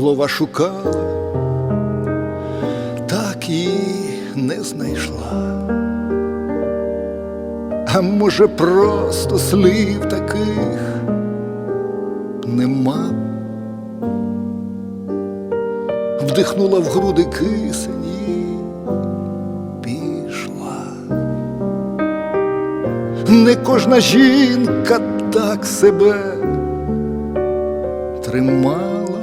слова шукала, так і не знайшла. А може, просто слів таких нема. Вдихнула в груди кисень і пішла. Не кожна жінка так себе тримала.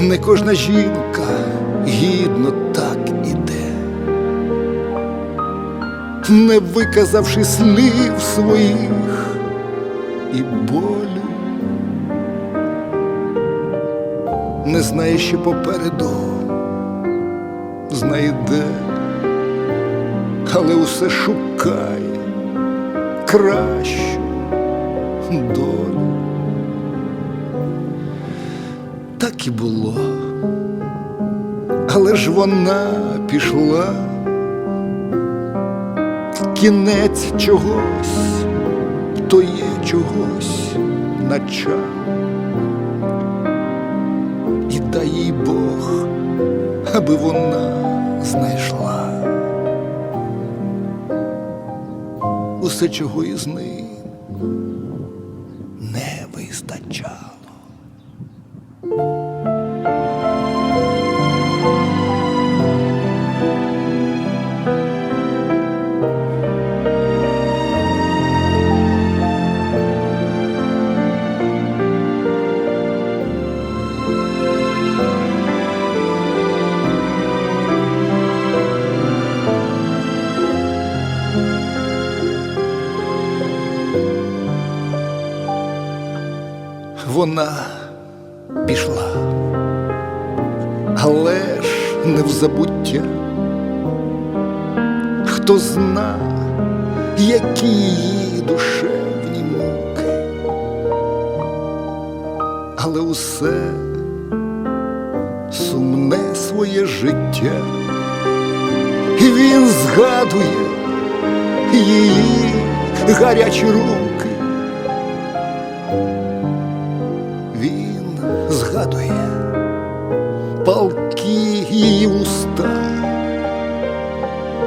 Не кожна жінка гідно так іде, не виказавши слів своїх і болю, не знає, що попереду знайде, але усе шукає кращу долю. Так і було, але ж вона пішла, кінець чогось, то є чогось начало. І дай їй Бог, аби вона знайшла усе, чого із ним не вистачало. Вона пішла, але ж не в забуття. Хто зна, які її душевні муки, але усе сумне своє життя, і він згадує її гарячі руки.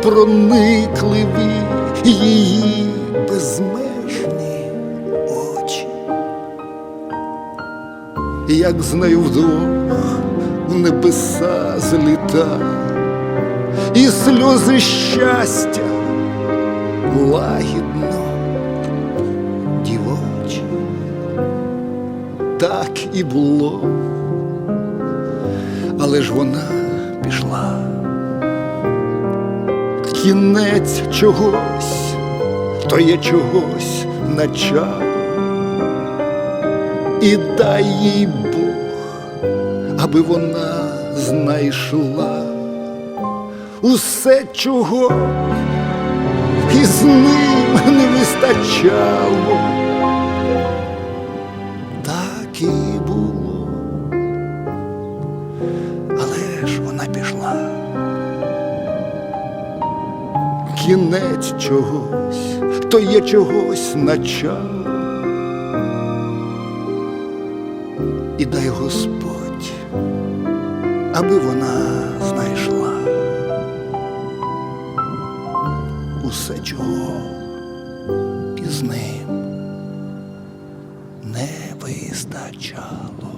Проникливі її безмежні очі, як з нею вдвох в небеса зліта, і сльози щастя лагідно дівочі так і було, але ж вона пішла. Кінець чогось, то є чогось начало. І дай їй Бог, аби вона знайшла усе, чого із ним не вистачало так і Кінець чогось, то є чогось начало. І дай Господь, аби вона знайшла усе, чого із ним не вистачало.